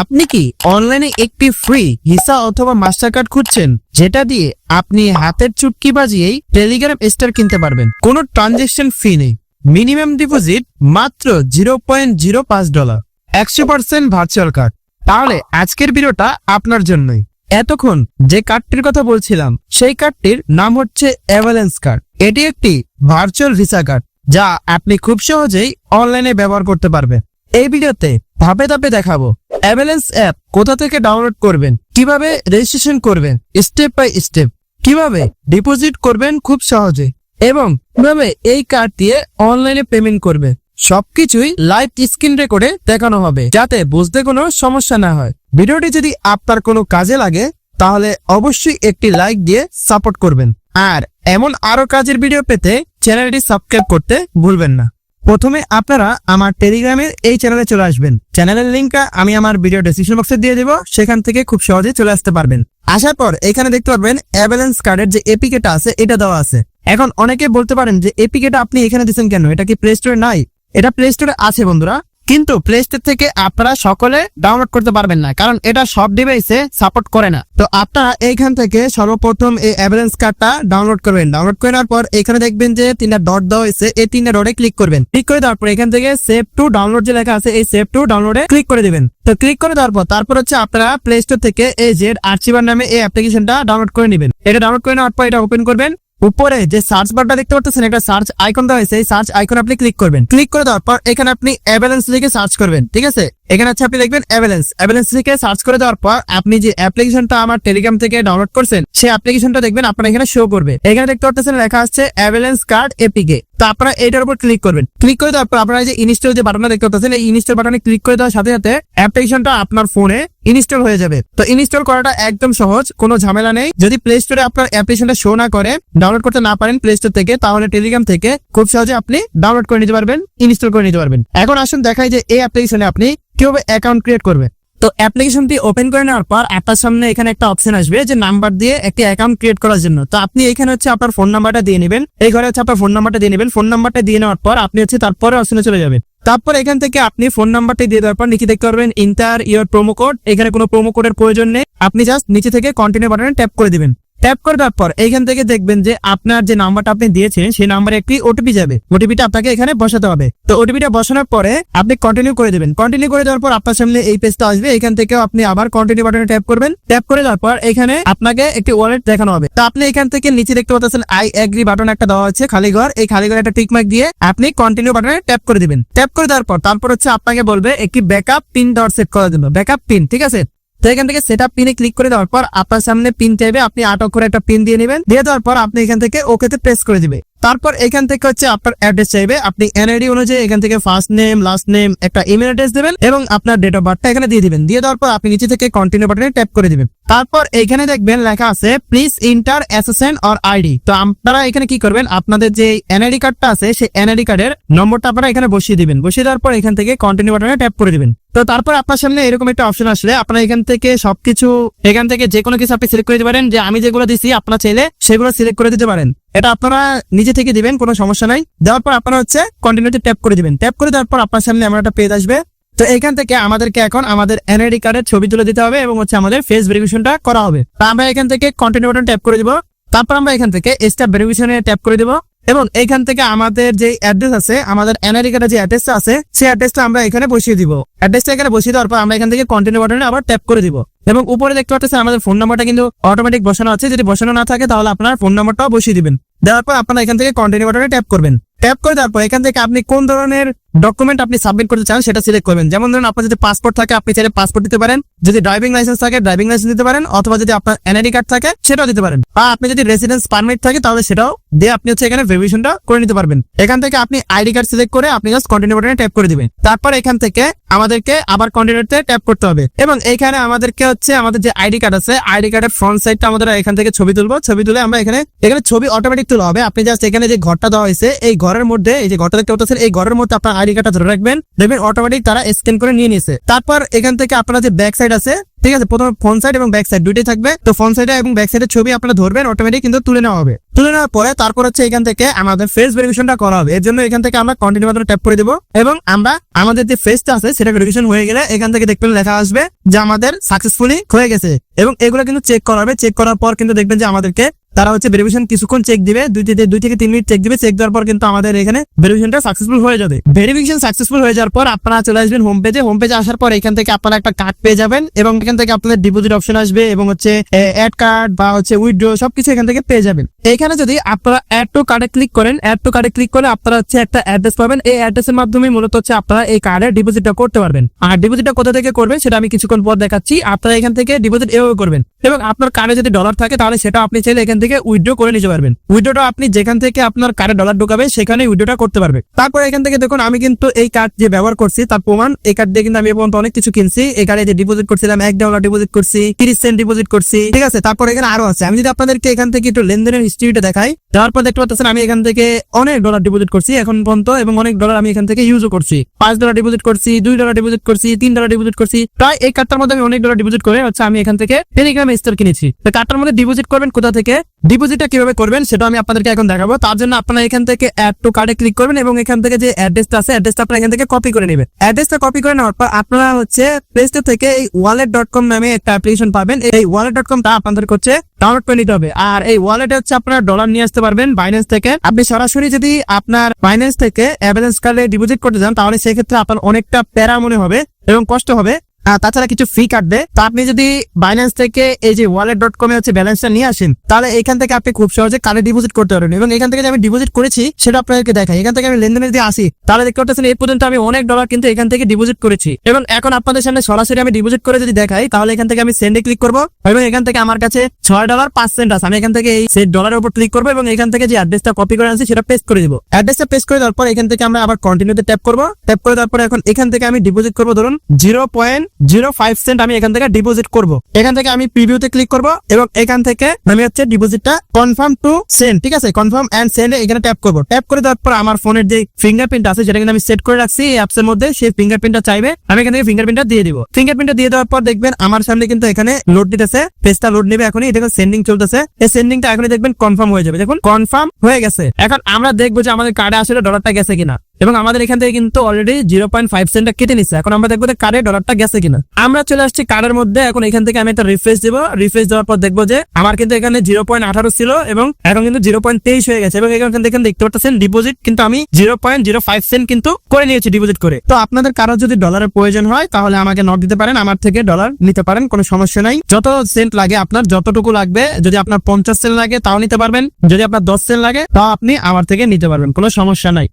আপনি কি অনলাইনে একটি ফ্রি ভিসা অথবা মাস্টার কার্ড খুঁজছেন? যেটা দিয়ে আপনি হাতের চুটকি বাজিয়েই টেলিগ্রাম স্টার কিনতে পারবেন। কোনো ট্রানজেকশন ফি নেই। মিনিমাম ডিপোজিট মাত্র জিরো পয়েন্ট জিরো পাঁচ ডলার একশো পার্সেন্ট ভার্চুয়াল কার্ড তাহলে আজকের ভিডিওটা আপনার জন্যই। এতক্ষণ যে কার্ডটির কথা বলছিলাম, সেই কার্ডটির নাম হচ্ছে অ্যাভালেন্স কার্ড এটি একটি ভার্চুয়াল ভিসা কার্ড যা আপনি খুব সহজেই অনলাইনে ব্যবহার করতে পারবেন। এই ভিডিওতে ধাপে ধাপে দেখাবো অ্যাভেলেন্স অ্যাপ কোথা থেকে ডাউনলোড করবেন? কীভাবে রেজিস্ট্রেশন করবেন? Step by step. কীভাবে ডিপোজিট করবেন? খুব সহজে। এবং কীভাবে এই কার্ড দিয়ে অনলাইনে পেমেন্ট করবে সবকিছুই লাইভ স্ক্রিন রেকর্ডে দেখানো হবে, যাতে বুঝতে কোনো সমস্যা না হয়। ভিডিওটি যদি আপনার কোনো কাজে লাগে, তাহলে অবশ্যই একটি লাইক দিয়ে সাপোর্ট করবেন। আর এমন আরও কাজের ভিডিও পেতে চ্যানেলটি সাবস্ক্রাইব করতে ভুলবেন না। প্রথমে আপনারা আমার টেলিগ্রামের এই চ্যানেলে চলে আসবেন। চ্যানেলের লিঙ্কটা আমি আমার ভিডিও ডিসক্রিপশন বক্সে দিয়ে দেবো। সেখান থেকে খুব সহজে চলে আসতে পারবেন। আসার পর এখানে দেখতে পারবেন অ্যাভেলেন্স কার্ডের যে এপিকেটা আছে, এটা দেওয়া আছে। এখন অনেকে বলতে পারেন যে এপিকেটা আপনি এখানে দিচ্ছেন কেন? এটা কি প্লে স্টোরে নাই? এটা প্লে স্টোরে আছে বন্ধুরা। কিন্তু প্লে স্টোর থেকে আপনারা সকলে ডাউনলোড করতে পারবেন না, কারণ এটা সব ডিভাইসে সাপোর্ট করে না। তো আপনারা এইখান থেকে সর্বপ্রথম এই অ্যাভারেন্স কার্ডটা ডাউনলোড করবেন। ডাউনলোড করে নেওয়ার পর এখানে দেখবেন যে তিনটা ডট দেওয়া হয়েছে। এই তিনটা ডটে ক্লিক করবেন। ক্লিক করে দেওয়ার পর এখান থেকে সেভ টু ডাউনলোড যে লেখা আছে, এই সেভ টু ডাউনলোডে ক্লিক করে দিবেন। তো ক্লিক করে দেওয়ার পর তারপর হচ্ছে আপনারা প্লে স্টোর থেকে এই জেড আর্চিভার নামে এই অ্যাপ্লিকেশনটা ডাউনলোড করে নেবেন। এটা ডাউনলোড করে নেওয়ার পর এটা ওপেন করবেন। উপরে যে সার্চ বারটা দেখতে পাচ্ছেন একটা সার্চ আইকন দেওয়া হয়েছে, এই সার্চ আইকন আপনি ক্লিক করবেন। ক্লিক করে দেওয়ার পর এখানে আপনি অ্যাভেলেন্স লিখে সার্চ করবেন, ঠিক আছে? এখানে হচ্ছে আপনি দেখবেন অ্যাভেলেন্স অ্যাভেলেন্স থেকে সার্চ করে দেওয়ার পর আপনি যে অ্যাপ্লিকেশনটা আমার টেলিগ্রাম থেকে ডাউনলোড করছেন, সেই অ্যাপ্লিকেশনটা দেখবেন আপনার এখানে শো করবে। এখানে দেখতে পাচ্ছেন লেখা আছে অ্যাভেলেন্স কার্ড এপিকে তো আপনারা এইটার উপর ক্লিক করবেন। ক্লিক করে দেওয়ার পর আপনারা যে ইনস্টল যে বাটনটা দেখতে পাচ্ছেন এই ইনস্টল বাটনে ক্লিক করে দেওয়ার সাথে সাথে অ্যাপ্লিকেশনটা আপনার ফোনে ইনস্টল হয়ে যাবে। তো ইনস্টল করাটা একদম সহজ, কোনো ঝামেলা নেই। যদি প্লে স্টোরে আপনার অ্যাপ্লিকেশনটা শো না করে ডাউনলোড করতে না পারেন প্লে স্টোর থেকে, তাহলে টেলিগ্রাম থেকে খুব সহজে আপনি ডাউনলোড করে নিতে পারবেন ইনস্টল করে নিতে পারবেন। এখন আসুন দেখাই যে এই অ্যাপ্লিকেশনে আপনি কীভাবে অ্যাকাউন্ট ক্রিয়েট করবে? তো অ্যাপ্লিকেশনটি ওপেন করে নেওয়ার পর আপনার সামনে এখানে একটা অপশন আসবে যে নাম্বার দিয়ে একটি অ্যাকাউন্ট ক্রিয়েট করার জন্য। তো আপনি এখানে হচ্ছে আপনার ফোন নাম্বারটা দিয়ে নেবেন। এই ঘরে হচ্ছে আপনার ফোন নাম্বারটা দিয়ে নেবেন। ফোন নাম্বারটা দিয়ে নেওয়ার পর আপনি হচ্ছে তারপরে অপশনে চলে যাবেন। তারপর এখান থেকে আপনি ফোন নাম্বারটি দিয়ে দেওয়ার পর নিচে দেখতে পারবেন ইন্টার ইয়ার প্রোমো কোড এখানে কোনো প্রোমো কোডের প্রয়োজন নেই। আপনি জাস্ট নিচে থেকে কন্টিনিউ বাটনে ট্যাপ করে দিবেন। ট্যাপ করে পর এইখান থেকে দেখবেন যে আপনার যে নাম্বারটা আপনি দিয়েছেন সেই নাম্বারে একটি ওটিপি যাবে। ওটিপিটা আপনাকে এখানে বসাতে হবে। তো ওটিপিটা বসানোর পরে আপনি কন্টিনিউ করে দেবেন। কন্টিনিউ করে দেওয়ার পর আপনার সামনে এই পেজটা আসবে। এখান থেকে আপনি আবার কন্টিনিউ বাটনে ট্যাপ করবেন। ট্যাপ করে দেওয়ার পর এখানে আপনাকে একটি ওয়ালেট দেখানো হবে। তো আপনি এখান থেকে নিচে দেখতে পাচ্ছেন আই এগ্রি বাটন একটা দেওয়া হচ্ছে খালি ঘর। এই খালি ঘরে একটা টিক মার্ক দিয়ে আপনি কন্টিনিউ বাটনে ট্যাপ করে দিবেন। ট্যাপ করে দেওয়ার পর তারপর হচ্ছে আপনাকে বলবে একটি ব্যাকআপ পিন দেওয়ার সেট করার জন্য। ব্যাকআপ পিন ঠিক আছে? তো এখান থেকে সেটা পিনে ক্লিক করে দেওয়ার পর আপনার সামনে পিন চাইবে আপনি আট করে একটা পিন দিয়ে নেবেন। দিয়ে দেওয়ার পর আপনি এখান থেকে ওকেতে প্রেস করে দিবে। তারপর এখান থেকে হচ্ছে আপনার অ্যাড্রেস চাইবে। আপনি এনআইডি অনুযায়ী এখান থেকে ফার্স্ট নেম লাস্ট নেম একটা ইমেল অ্যাড্রেস দেবেন এবং আপনার ডেট অফ বার্থটা এখানে দিয়ে দিবেন। দিয়ে দেওয়ার পর আপনি নিচে থেকে কন্টিনিউ বাটনে ট্যাপ করে দিবেন। তারপর এখানে দেখবেন লেখা আছে please enter assessment or ID তো আপনারা এখানে কি করবেন? আপনাদের যে এনআইডি কার্ডটা আছে, সেই এনআইডি কার্ডের নম্বরটা আপনারা এখানে বসিয়ে দিবেন। বসিয়ে দেওয়ার পর এখান থেকে কন্টিনিউ বাটনে ট্যাপ করে দিবেন। তো তারপর আপনার সামনে এরকম একটা অপশন আসলে আপনারা এখান থেকে সবকিছু, এখান থেকে যে কোনো কিছু আপনি সিলেক্ট করে দিতে পারেন। যে আমি যেগুলো দিছি, আপনার চাইলে সেগুলো সিলেক্ট করে দিতে পারেন। এটা আপনারা নিজে থেকে দিবেন, কোনো সমস্যা নাই। দেওয়ার পর আপনারা হচ্ছে কন্টিনিউটি ট্যাপ করে দিবেন। ট্যাপ করে দেওয়ার পর আপনার সামনে আমার একটা পেজ আসবে। তো এখান থেকে আমাদেরকে এখন আমাদের এনআইডি কার্ডের ছবি তুলে দিতে হবে এবং হচ্ছে আমাদের ফেস ভেরিফিকেশনটা করা হবে। তা আমরা এখান থেকে কন্টিনিউ বাটন ট্যাপ করে দিব। তারপর আমরা এখান থেকে স্টেপ ভেরিফিকেশনে ট্যাপ করে দিব। এবং এখান থেকে আমাদের যে অ্যাড্রেস আছে, আমাদের কার্ডের যে অ্যাড্রেসটা আছে, সেই অ্যাড্রেসটা আমরা এখানে বসিয়ে দিব। অ্যাড্রেসটা এখানে বসিয়ে দেওয়ার পর আমরা এখান থেকে কন্টিনিউ বাটনে আবার ট্যাপ করে দিব। এবং উপরে দেখতে পাচ্ছেন আমাদের ফোন নাম্বারটা কিন্তু অটোমেটিক বসানো আছে। যদি বসানো না থাকে, তাহলে আপনার ফোন নাম্বারটাও বসিয়ে দিবেন। দেওয়ার পর আপনারা এখান থেকে কন্টিনিউ বাটনে ট্যাপ করবেন। ট্যাপ করে দেওয়ার পর এখান থেকে আপনি কোন ধরনের ডকুমেন্ট আপনি সাবমিট করতে চান, সেটা সিলেক্ট করবেন। যেমন ধরুন, আপনার যদি পাসপোর্ট থাকে, আপনি চাইলে পাসপোর্ট দিতে পারেন। যদি ড্রাইভিং লাইসেন্স থাকে ড্রাইভিং লাইসেন্স দিতে পারেন। অথবা যদি আপনার এনআইডি কার্ড থাকে, সেটাও দিতে পারেন। বা আপনি যদি রেসিডেন্স পারমিট থাকে, তাহলে সেটাও দিয়ে আপনি হচ্ছে এখানে ভেরিফিকেশনটা করে নিতে পারবেন। এখান থেকে আপনি আইডি কার্ড সিলেক্ট করে আপনি জাস্ট কন্টিনিউ বাটনে ট্যাপ করে দিবেন। তারপর এখান থেকে আমাদেরকে আবার কন্টিনিউতে ট্যাপ করতে হবে। এবং এখানে আমাদেরকে হচ্ছে আমাদের যে আইডি কার্ড আছে আইডি কার্ডের ফ্রন্ট সাইডটা আমাদের এখান থেকে ছবি তুলবো। ছবি তুলে আমরা এখানে এখানে ছবি অটোমেটিক তোলা হবে। আপনি জাস্ট এখানে যে ঘরটা দেওয়া হয়েছে, এই ঘরের মধ্যে, এই যে ঘরটা দেখতে পাচ্ছেন এই ঘরের মধ্যে আপনার আইডি কার্ডটা ধরে রাখবেন। দেখবেন অটোমেটিক তারা স্ক্যান করে নিয়ে নিছে তারপর এখান থেকে আপনার যে ব্যাক সাইড আছে, ঠিক আছে? প্রথমে ফ্রন্ট সাইড এবং ব্যাক সাইড দুইটাই থাকবে। তো ফ্রন্ট সাইডে এবং ব্যাক সাইডের ছবি আপনারা ধরবেন অটোমেটিক কিন্তু তুলে নেওয়া হবে। তুলে নেওয়ার পরে তারপর হচ্ছে এখান থেকে আমাদের ফেস ভেরিফিকেশনটা করা হবে। এর জন্য এখান থেকে আমরা কন্টিনিউ বাটনে ট্যাপ করে দেবো এবং আমরা আমাদের যে ফেসটা আছে সেটা ভেরিফিকেশন হয়ে গেলে এখান থেকে দেখবেন লেখা আসবে যে আমাদের সাকসেসফুলি হয়ে গেছে। এবং এগুলো কিন্তু চেক করা হবে। চেক করার পর কিন্তু দেখবেন যে আমাদেরকে তারা হচ্ছে ভেরিফিকেশন কিছুক্ষণ চেক দিবে, দুই থেকে দুই থেকে তিন মিনিট চেক দিবে চেক দেওয়ার পর কিন্তু আমাদের এখানে ভেরিফিকেশনটা সাকসেসফুল হয়ে যাবে। ভেরিফিকেশন সাকসেসফুল হয়ে যাওয়ার পর আপনারা চলে আসবেন হোম পেজে হোম পেজে আসার পর এখান থেকে আপনারা একটা কার্ড পেয়ে যাবেন এবং এখান থেকে আপনাদের ডিপোজিট অপশন আসবে এবং হচ্ছে অ্যাড কার্ড বা হচ্ছে উইথড্র সবকিছু এখান থেকে পেয়ে যাবেন। এখানে যদি আপনারা অ্যাড টু কার্ডে ক্লিক করেন অ্যাড টু কার্ডে ক্লিক করলে আপনারা হচ্ছে একটা অ্যাড্রেস পাবেন। এই অ্যাড্রেসের মাধ্যমে মূলত হচ্ছে আপনারা এই কার্ডে ডিপোজিটটা করতে পারবেন। আর ডিপোজিটটা কোথা থেকে করবেন সেটা আমি কিছুক্ষণ পর দেখাচ্ছি। আপনারা এখান থেকে ডিপোজিট এভাবে করবেন এবং আপনার কার্ডে যদি ডলার থাকে তাহলে সেটা আপনি চাইলে এখান থেকে উইথড্র করে নিতে পারবেন। উইথড্রটা আপনি যেখান থেকে আপনার কার্ডে ডলার ঢোকাবে সেখানে উইথড্রটা করতে পারবে। তারপর এখান থেকে দেখুন, আমি কিন্তু এই কার্ড যে ব্যবহার করছি, তার প্রমাণ, এই কার্ড দিয়ে কিন্তু আমি পর্যন্ত অনেক কিছু কিনছি। কার্ডে যে ডিপোজিট করছিলাম, এক ডলার ডিপোজিট করছি, তিরিশ সেন্ট ডিপোজিট করছি, ঠিক আছে? তারপর এখানে আরও আছে। আমি যদি আপনাদেরকে এখান থেকে একটু লেনদেনের হিস্ট্রিটা দেখাই দেওয়ার পর দেখতে পাচ্ছেন, আমি এখান থেকে অনেক ডলার ডিপোজিট করছি এখন পর্যন্ত, এবং অনেক ডলার আমি এখান থেকে ইউজও করছি। পাঁচ ডলার ডিপোজিট করছি, দুই ডলার ডিপোজিট করছি, তিন ডলার ডিপোজিট করছি, প্রায় এই কার্ডটার মধ্যে আমি অনেক ডলার ডিপোজিট করে হচ্ছে আমি এখান থেকে টেলিগ্রাম স্টোর কিনেছি। তো কার্ডটার মধ্যে ডিপোজিট করবেন কোথা থেকে? ডিপোজিটটা কীভাবে করবেন সেটা আমি আপনাদেরকে এখন দেখাবো। তার জন্য আপনারা এখান থেকে অ্যাড টু কার্ডে ক্লিক করবেন এবং এখান থেকে যে অ্যাড্রেসটা আছে অ্যাড্রেসটা আপনারা এখান থেকে কপি করে নেবেন। অ্যাড্রেসটা কপি করে নেওয়ার পর আপনারা হচ্ছে প্লে স্টোর থেকে এই ওয়ালেট ডট কম নামে একটা অ্যাপ্লিকেশন পাবেন। এই ওয়ালেট ডট কম তা আপনাদের হচ্ছে ডাউনলোড করে নিতে হবে। আর এই ওয়ালেটে হচ্ছে আপনারা ডলার নিয়ে আসতে পারবেন বাইন্যান্স থেকে। আপনি সরাসরি যদি আপনার বাইন্যান্স থেকে অ্যাভেলেন্স কার্ডে ডিপোজিট করতে যান, তাহলে সেক্ষেত্রে আপনার অনেকটা প্যারা মনে হবে এবং কষ্ট হবে। তাছাড়া কিছু ফি কাটবে তো আপনি যদি বাইন্যান্স থেকে এই যে ওয়ালেট ডট কমে হচ্ছে ব্যালেন্সটা নিয়ে আসেন তাহলে এখান থেকে আপনি খুব সহজে কার্ডে ডিপোজিট করতে পারবেন এবং এখান থেকে যে আমি ডিপোজিট করেছি সেটা আপনাদেরকে দেখাই এখান থেকে আমি লেনদেনে যদি আসি তাহলে দেখতে পাচ্ছেন এই পর্যন্ত আমি অনেক ডলার কিন্তু এখান থেকে ডিপোজিট করেছি এবং এখন আপনাদের সামনে সরাসরি আমি ডিপোজিট করে যদি দেখাই তাহলে এখান থেকে আমি সেন্ডে ক্লিক করব এবং এখান থেকে আমার কাছে ছয় ডলার পাঁচ সেন্ট আছে আমি এখান থেকে এই সেট ডলারের উপর ক্লিক করব এবং এখান থেকে যে অ্যাড্রেসটা কপি করে আনছি সেটা পেস্ট করে দিব অ্যাড্রেসটা পেস্ট করে দেওয়ার পর এখান থেকে আমরা আবার কন্টিনিউতে ট্যাপ করব ট্যাপ করে দেওয়ার পর এখন এখান থেকে আমি ডিপোজিট করব ধরুন zero point zero five cent আমি এখান থেকে ডিপোজিট করব। এখান থেকে আমি প্রিভিউতে ক্লিক করব এবং এখান থেকে আমি হচ্ছে ডিপোজিটটা কনফার্ম টু সেন্ড ঠিক আছে? কনফার্ম এন্ড সেন্ড এখানে ট্যাপ করব। ট্যাপ করে দেওয়ার পর আমার ফোনের যে ফিঙ্গারপ্রিন্ট আছে, যেটা কিন্তু আমি সেট করে রাখছি, এই অ্যাপস এর মধ্যে সেই ফিঙ্গারপ্রিন্টটা চাইবে, আমি এখান থেকে ফিঙ্গারপ্রিন্টটা দিয়ে দিব। ফিঙ্গারপ্রিন্টটা দিয়ে দেওয়ার পর দেখবেন আমার সামনে কিন্তু এখানে লোড দিতেছে পেজটা লোড নেবে এখনই। এটা সেন্ডিং চলতেছে। এই সেন্ডিংটা এখনই দেখবেন কনফার্ম হয়ে যাবে। দেখুন কনফার্ম হয়ে গেছে। এখন আমরা দেখব যে আমাদের কার্ডে আসলে ডলারটা গেছে কিনা। এবং আমাদের এখান থেকে কিন্তু অলরেডি জিরো পয়েন্ট ফাইভ সেন্টটা কেটে নিচ্ছে এখন আমরা দেখব কার্ডে ডলারটা গেছে কিনা। আমরা চলে আসছি কার্ডের মধ্যে। এখন এখান থেকে আমি একটা রিফ্রেশ দিব। রিফ্রেশ দেওয়ার পর দেখব যে আমার কিন্তু এখানে জিরো পয়েন্ট আঠারো ছিল এবং এখন কিন্তু জিরো পয়েন্ট তেইশ হয়ে গেছে। এবং এখান থেকে দেখতে পাচ্ছেন ডিপোজিট কিন্তু আমি zero point zero five cent কিন্তু করে নিয়েছি ডিপোজিট করে। তো আপনাদের কারও যদি ডলারের প্রয়োজন হয়, তাহলে আমাকে নট দিতে পারেন। আমার থেকে ডলার নিতে পারেন, কোনো সমস্যা নাই। যত সেন্ট লাগে আপনার, যতটুকু লাগবে, যদি আপনার পঞ্চাশ সেন্ট লাগে, তাও নিতে পারবেন। যদি আপনার দশ সেন্ট লাগে, তাও আপনি আমার থেকে নিতে পারবেন। কোনো সমস্যা নাই।